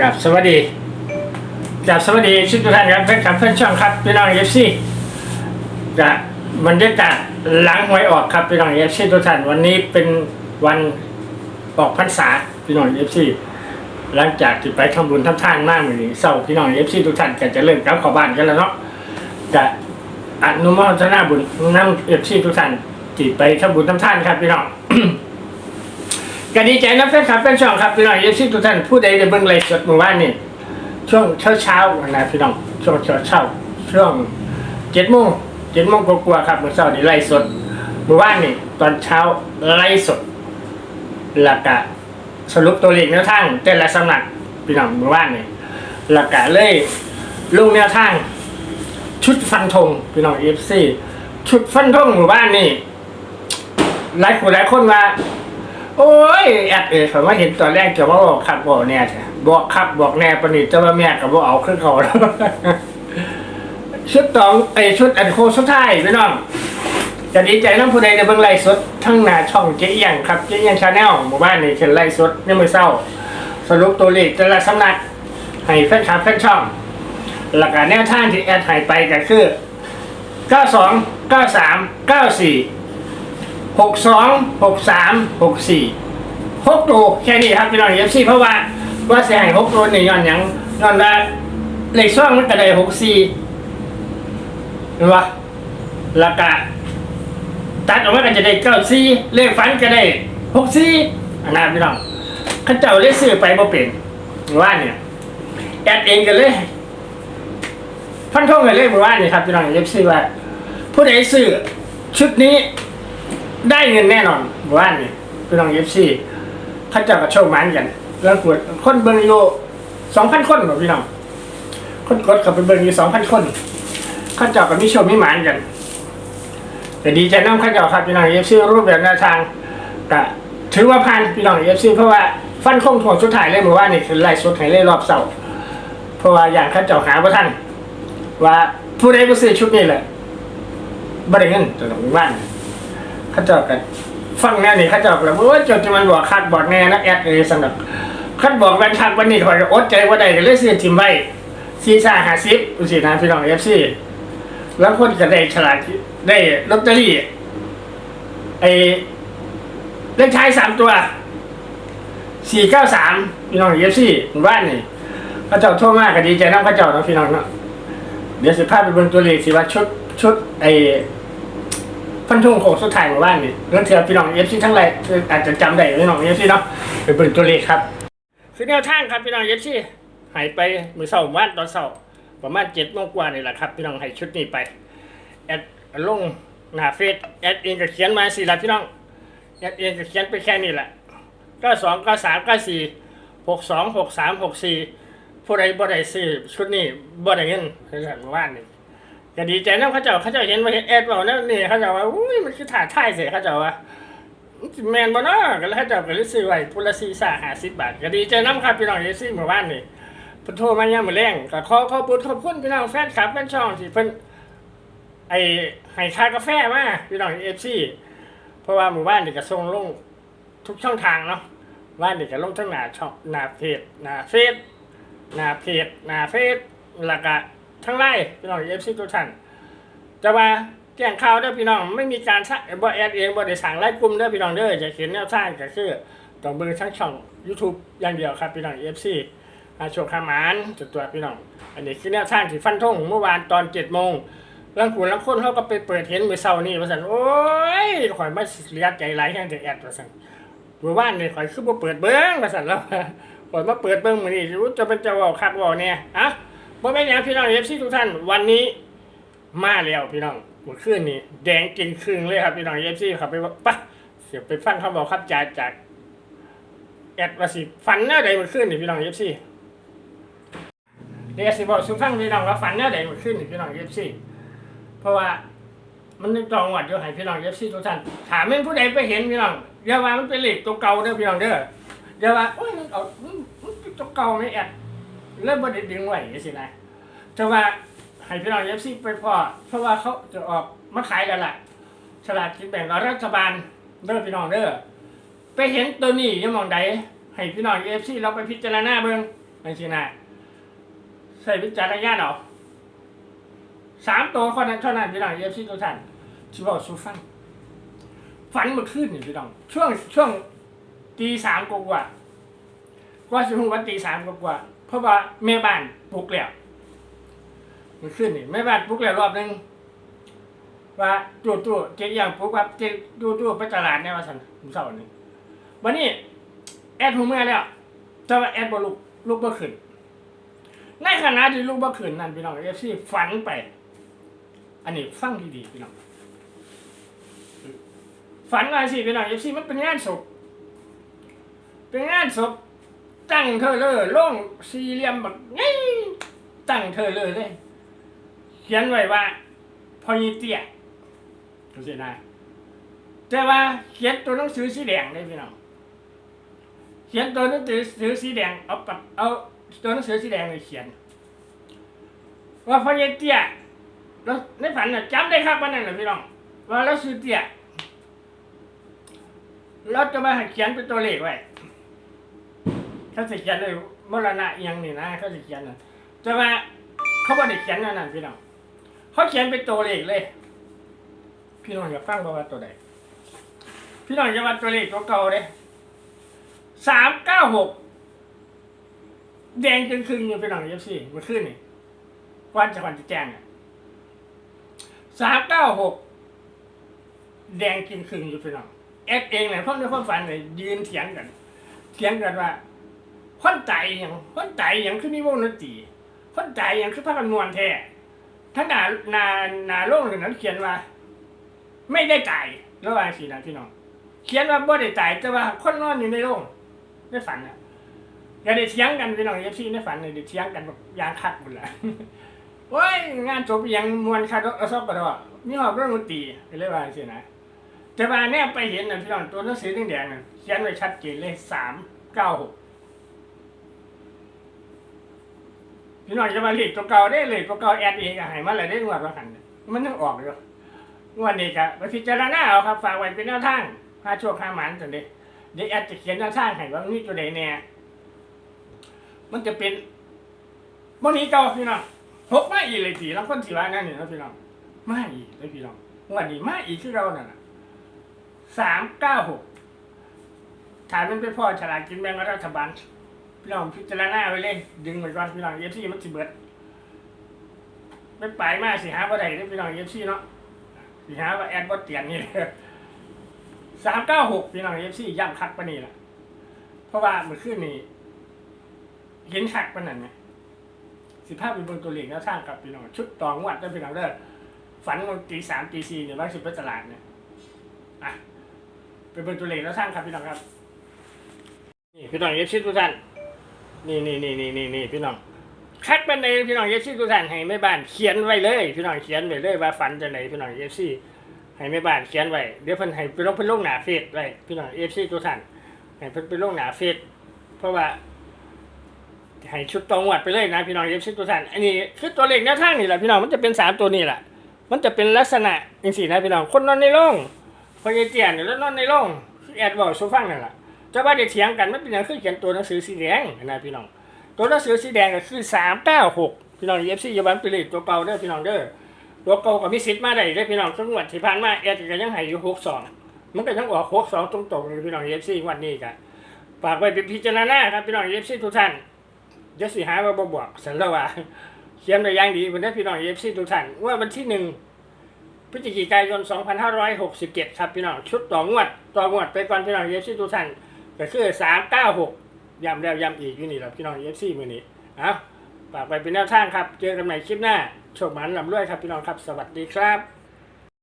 กับสวัสดีกับสวัสดีชุดทุกท่านครับแฟนคลับเพื่อนช่องครับพี่น้องเอฟซีกับบรรยากาศหลังหวยออกครับพี่น้องเอฟซีทุกท่านวันนี้เป็นวันออกพรรษาพี่น้องเอฟซีหลังจากที่ไปทำบุญทำทานมากมือนเศร้าพี่น้องเอฟซีทุกท่านก็จะเริ่มกลับเข้าบ้านกันแล้วเนาะกะอนุโมทนาบุญนำเอฟซีทุกท่านที่ไปทำบุญทำทานครับพี่น้อง ก็ดีใจนะแฟนคลับแฟนช่องครับพี่น้องเอฟซีทุกท่านผู้ใดได้เบิ่งไลฟ์สดเมื่อวานนี่ช่วงเช้าเช้าๆนะพี่น้องช่วงเช้าเช้าๆช่วงเจ็ดโมงเจ็ดโมงกว่าๆครับเมื่อเช้านี่ไลฟ์สดเมื่อวานนี่ตอนเช้าไลฟ์สดหลักกะสรุปตัวเลขแนวทางแต่ละสำนักพี่น้องเมื่อวานนี่หลักกะเลยลงแนวทาง ชุดฟันธงพี่น้องเอฟซีชุดฟันธงหมู่บ้านนี่หลายคนหลายคนว่า โอ้ยแอดเอ๋ผมว่าเห็นตอนแรกจะว่าบอกครับบอกแน่บอกครับบอกแน่ปณิแต่ว่าแม่กับบอกเอาขึ้นเขาแล้วชุดตองไอชุดอันโคสุดท้ายพี่น้องจะดีใจน้ำผู้ใดในเบื้องไล่สดทั้งหน้าช่องเจ๊เอียงครับเจ๊เอียงชาแนลหมู่บ้านนี่เช่นไล่สดในมือเศร้า สรุปตัวเลขแต่ละสำนักให้แฟนคลับแฟนช่อง หลักการแนวทางที่แอดหายไปก็คือ 92 93 94 หกสองหกสามหกสี่หกตัวแค่นี้ครับพี่น้องเอฟซีเพราะว่าว่าเสียหายหกตัวนี่ย้อนหยังย้อนว่าเลขช่องมันก็ได้หกสี่เห็นปะแล้วก็ตัดออกมาก็จะได้เก้าสี่เลขฝันก็ได้หกสี่อันนั้นพี่น้องข้าเจ้าเลขซื้อไปบ่เป็นว่าเนี่ยแอดเองกันเลยฟันทงกันเลยเมื่อวานนี่ครับพี่น้องเอฟซีว่าผู้ใดซื้อชุดนี้ ได้เงินแน่นอนว่านนี่พี่น้องเอฟซีเขาจะกระโชว์มันกันแล้วกดคนเบิร์ยูสองพันคนหรอพี่น้องคนกดกับไปเบิร์ยูสองพันคนเขาจ้ากับมิโชว์มิหมานกันแต่ดีใจน้องเขาเจ้าครับพี่น้องเอฟซีรูปแบบแนวทางก็ถือว่าพันพี่น้องเอฟซีเพราะว่าฟันคงถ่วงสุดท้ายเลยเมื่อวานนี่คือไล่สุดท้ายเลยรอบเสาร์เพราะว่าอย่างเขาเจ้าหาว่าท่านว่าผู้ใดผู้ซื้อชุดนี้แหละบ่ได้เงินจนถึงบ้าน ขาเจาะกันฟังแน่นี่เขาเจาะกันว่าจดที่มันบอกคัดบอกแน่นะแอดเอสำหรับคัดบอกวันคัดวันนี้คอยอดใจว่าใดก็เลยซื้อทิมไว้ซีซ่าหาซิปอุสินะพี่น้องเอฟซีแล้วคนก็ได้ฉลาดได้ลอตเตอรี่ไอเลขท้ายสามตัวสี่เก้าสามพี่น้องเอฟซีบ้านนี่เขาเจ้าโทษมากก็ดีใจน้ำเขาเจ้าเนาะพี่น้องเนาะเดี๋ยวสิพาไปเบนตัวเลขสิว่าชุดชุดไอ ฟันธงของสุดท้ายหมู่บ้านนี่เรื่องเทียบพี่น้องเอฟซีทั้งหลายอาจจะจำได้พี่น้องเอฟซีเนาะไปเปิดตัวเลขครับคือแนวทางครับพี่น้องเอฟซีหายไปมือเสาร์ว่านตอนเสาร์ประมาณเจ็ดโมงกว่านี่แหละครับ พี่น้องให้ชุดนี้ไปแอดลงหน้าเฟซแอดเองก็เขียนมาสิละพี่น้องแอดเองก็เขียนไปแค่นี้แหละก็สองก็สามก็สี่หกสองหกสามหกสี่ผู้ใดบ่ได้ซื้อชุดนี้บ่ได้เงินคือหมู่บ้านนี่ ก็ดีใจนะเขาเจ้าเขาเจ้าเห็นว่าเห็นแอดเปล่านะนี่เขาเจ้าว่าอุ้ยมันคือถ่ายท่ายเสียเขาเจ้าว่าสิแมนบ่เนาะก็เลยเขาเจ้าก็เลยซื้อไว้พุละสี่สาหาสิบบาทก็ดีใจน้ำครับพี่น้องเอซี่หมู่บ้านนี่พิ่นโทรมาย่ามมื้อแรงก็ขอขอบคุณขอบคุณพี่น้องแฟนคลับแฟนช่องที่เพิ่นไอ้ให้ค่ากาแฟมาพี่น้องเอฟซีเพราะว่าหมู่บ้านนี่ก็ส่งลงทุกช่องทางเนาะบ้านนี่ก็ลงทั้งหน้าช่องหน้าเพจหน้าเฟซหน้าเพจหน้าเฟซแล้วก็ ทั้งไลน์พี่น้องเอฟซีทุกท่านจะมาแจ้งข่าวเด้อพี่น้องไม่มีการสร้างบ่แอดเองบ่ได้สั่งไล่กลุ่มเด้อพี่น้องเด้อจะเขียนแนวทางก็คือต้องเบิ่งทั้งช่อง YouTube อย่างเดียวครับพี่น้อง FC อาโชคขามานจุดตัวพี่น้อง อันนี้คือแนวทางที่ฟันธงเมื่อวานตอน7โมงลังกูลังคนเขาก็ไปเปิดเห็นมือเช้านี้ว่าซั่นโอ้ยข่อยมาเสียใจหลแห่งแต่แอดว่าซั่นเมื่อวานนี่ข่อยคือบ่เปิดเบิ่งว่าซั่นแล้วข่อยมาเปิดเบิ่งมือนี้รู้จะเป็นจะเว้าคักว้าแน่อะ บ่แม่ยังพี่น้อง FC ทุกท่าน วันนี้มาแล้วพี่น้องเมื่อคืนนี้แดงจริงครึ่งเลยครับพี่น้องเอฟซีครับไปปะเสียไปฟังเขาบอกครับจากจากแอดวาสิฝันแนวใดเมื่อคืนนี่พี่น้องเอฟซีเดี๋ยวสิบอกสุฟังพี่น้องว่าฝันแนวใดเมื่อคืนนี่พี่น้องเอฟซีเพราะว่ามันจองวัดอยู่ให้พี่น้องเอฟซีทุกท่านถามแม่นผู้ใดไปเห็นพี่น้องอย่าว่ามันเป็นเหล็กตัวเก่าเด้อพี่น้องเด้ออย่าว่าโอ้ยมันเอามันมันเป็นตัวเก่าไม่แอด เริ่มบ่ได้ดึงไหวสินะแต่ว่าให้พี่น้องเอฟซีไปพอเพราะว่าเขาจะออกมาขายกันละฉลากกินแบ่งรัฐบาลเด้อพี่น้องเด้อไปเห็นตัวนี้ยังมองใดให้พี่น้องเอฟซีเราไปพิจารณาเบิ่งไม่ใช่นะใส่วิจารณญาณเอาสามตัวคนนั้นเท่านั้นพี่น้องเอฟซีตัวท่านชิบอกสูฟังฝันเมื่อคืนนี่พี่น้อง ช่วงช่วงตีสามกว่าๆก็สิหูวันตีสามกว่า เพราะว่าแม่บ้านปลุกแล้วมื่อคืนนี่แม่บ้านปลุกแล้วรอบหนึงว่าจู่จู่ๆเจ๊ยังปลุกว่าเจ๊จู่จู่ๆไปตลาดเนี่ยว่าสันผมเศร้านี่วันนี้ แอดหูเมื่อแล้วแต่ว่าแอดบ่ลุกลุกบ่ขึ้นในขณะที่ลุกบ่ขึ้นนั่นพี่น้องเอฟซีฝันไป อันนี้ฟังดีๆพี่น้องฝันว่าสิพี่น้องเอฟซีมันเป็นงานศพเป็นงานศพ ตั้งเธอเลยลงสี่เหลี่ยมแบบงี้ตั้งเธอเลยเลยเขียนไว้ว่าพอยีเตี้ยดูสินะแต่ว่าเขียนตัวหนังสือสีแดงเลยพี่น้องเขียนตัวหนังสือสือสีแดงเอาปากเอาตัวหนังสือสีแดงเลยเขียน ว่าพอยีเตี้ยแล้วในฝันน่ะจำได้ครับวันนั้นแหละพี่น้องว่าเราซื้อเตี้ยเราจะมาเขียนเป็นตัวเลขไว้ เขาจะเขียนเลยมรณะอหยังนี่นะเขาจะเขียนนะแต่ว่าเขาไม่ได้เขียนนั่นนะพี่น้องเขาเขียนเป็นตัวเลขเลย พี่น้องอย่าฟังบ่ว่าตัวใดพี่น้องอย่าว่าตัวเลขตัวเก่าเลยสามเก้าหกแดงจนครึ่งอยู่พี่น้องเอฟซีมันขึ้นนี่วันจะวันจะแจ้งอะสามเก้าหกแดงกินครึ่งอยู่พี่น้องเอฟเองเนี่ยพวกในความฝันเนี่ยยืนเถียงกันเถียงกันว่า คนตายอย่างคนตายอย่างคือมีวงดนตรีคนตายอย่างคือพระกันมวลแท้ถ้าหนานานาโล่งนั้นเขียนว่า ไม่ได้ตายระหว่างสีนะพี่น้อง เขียนว่าบ่ได้ตายแต่ว่าคนนอนอยู่ในโรงในฝันอะอย่าได้เถียงกันพี่น้องเอฟซีในฝันเนี่ยได้เถียงกันแบบยางคัดหมดละโอ้ยงานจบยังมวนคาดอาซอกกระดอมีหอบเรื่องดนตรีก็เลยว่าสินะแต่ว่าแนบไปเห็นนะพี่น้องตัวหนังสือแดงๆเขียนไว้ชัดเจนเลยสามเก้าหก พี่น้องจะมาเลขตัวเก่าได้เลยตัวเก่าแอดเองอะให้มาเลยได้งวดละหันมันต้องออกเลยงวดนี้ครับไปพิจารณาเอาครับฝากไว้เป็นแนวทางพาโชคพาหมันสันเดเดี๋ยวแอดจะเขียนแนวทางให้ว่ามีตัวใดแน่มันจะเป็นวันนี้เก่าพี่น้องหกมาอีกเลยทีแล้วคนที่ว่านั่นนี่นะพี่น้องมาอีกเลยพี่น้องงวดนี้มาอีกคือเรานั่นน่ะสามเก้าหกถามมันไปพ่อฉลากกินแบ่งรัฐบาล พี่น้องพิจารณาไปเลย ดึงไว้ก่อนพี่น้องเอฟซีมันสิเบิดไม่ไปมากสิหาว่าใดเด้อพี่น้องเอฟซีเนาะสิหาว่าแอดบอเตียนนี่เลยสามเก้าหกพี่น้องเอฟซีย่ำคักปะนี่แหละเพราะว่าเมื่อคืนนี้เห็นคักปะนั่นไงสิภาพเป็นบนตัวเลขแล้วสร้างกับพี่น้องชุดตองวัดได้พี่น้องเด้อฝันวันตีสามตีสี่เนี่ยว่าสิไปตลาดเนี่ยอะเป็นบนตัวเลขแล้วสร้างครับพี่น้องครับนี่พี่น้องเอฟซีทุกท่าน นี่นี่นี่นี่นี่นี่พี่น้องคัดบันไดพี่น้องเอฟซีทุกท่านให้แม่บ้านเขียนไว้เลย พี่น้องเขียนไว้เลยว่าฝันจะไหนพี่น้องเอฟซีให้แม่บ้านเขียนไว้เดี๋ยวเพิ่นให้ไปลงเพิ่นลงหนาเฟซไว้พี่น้องเอฟซีทุกท่านให้เพิ่นไปลงหนาเฟซเพราะว่าให้ชุดตรงวัดไปเลยนะพี่น้องเอฟซีทุกท่านอันนี้คือตัวเลขแนวทางนี่แหละพี่น้องมันจะเป็นสามตัวนี่แหละมันจะเป็นลักษณะอย่างสี่นะพี่น้องคนนอนในโรงพอยายเตียนแล้วนอนในโรงคือแอดบอกโซฟังนั่นแหละ จะว่าเด็กเถียงกันมันเป็นอย่างคือเขียนตัวหนังสือสีแดงนะพี่น้อง ตัวหนังสือสีแดงก็คือสามเก้าหกพี่น้องเอฟซียาบันไปเลยตัวเก่าเด้อพี่น้องเด้อตัวเก่ากับมิสิทธิ์มาได้เด้อพี่น้องจังหวัดที่ผ่านมาแอดก็ยังให้อยู่หกสองมันก็ยังออกหกสองตรงๆเลยพี่น้องเอฟซีวันนี้กันฝากไว้เป็นพิจารณาครับพี่น้องเอฟซีทุกท่านเดี๋ยวสิหาว่าบ่บอกสันละว่าเขียนไว้อย่างดีบนได้พี่น้องเอฟซีทุกท่านว่าวันที่หนึ่งพฤศจิกายน 2567 ครับพี่น้องชุดต่องวดต่องวดไปก่อนพี่น้องเอฟซีทุกท่าน ก็คือสามเก้าหกย้ำแล้วย้ำอีกอยู่นี่แหละพี่น้องเอฟซีมือนี้เอาฝากไปเป็นแนวทางครับ เจอกันใหม่คลิปหน้า โชคหมันลำรวยครับพี่น้องครับ สวัสดีครับ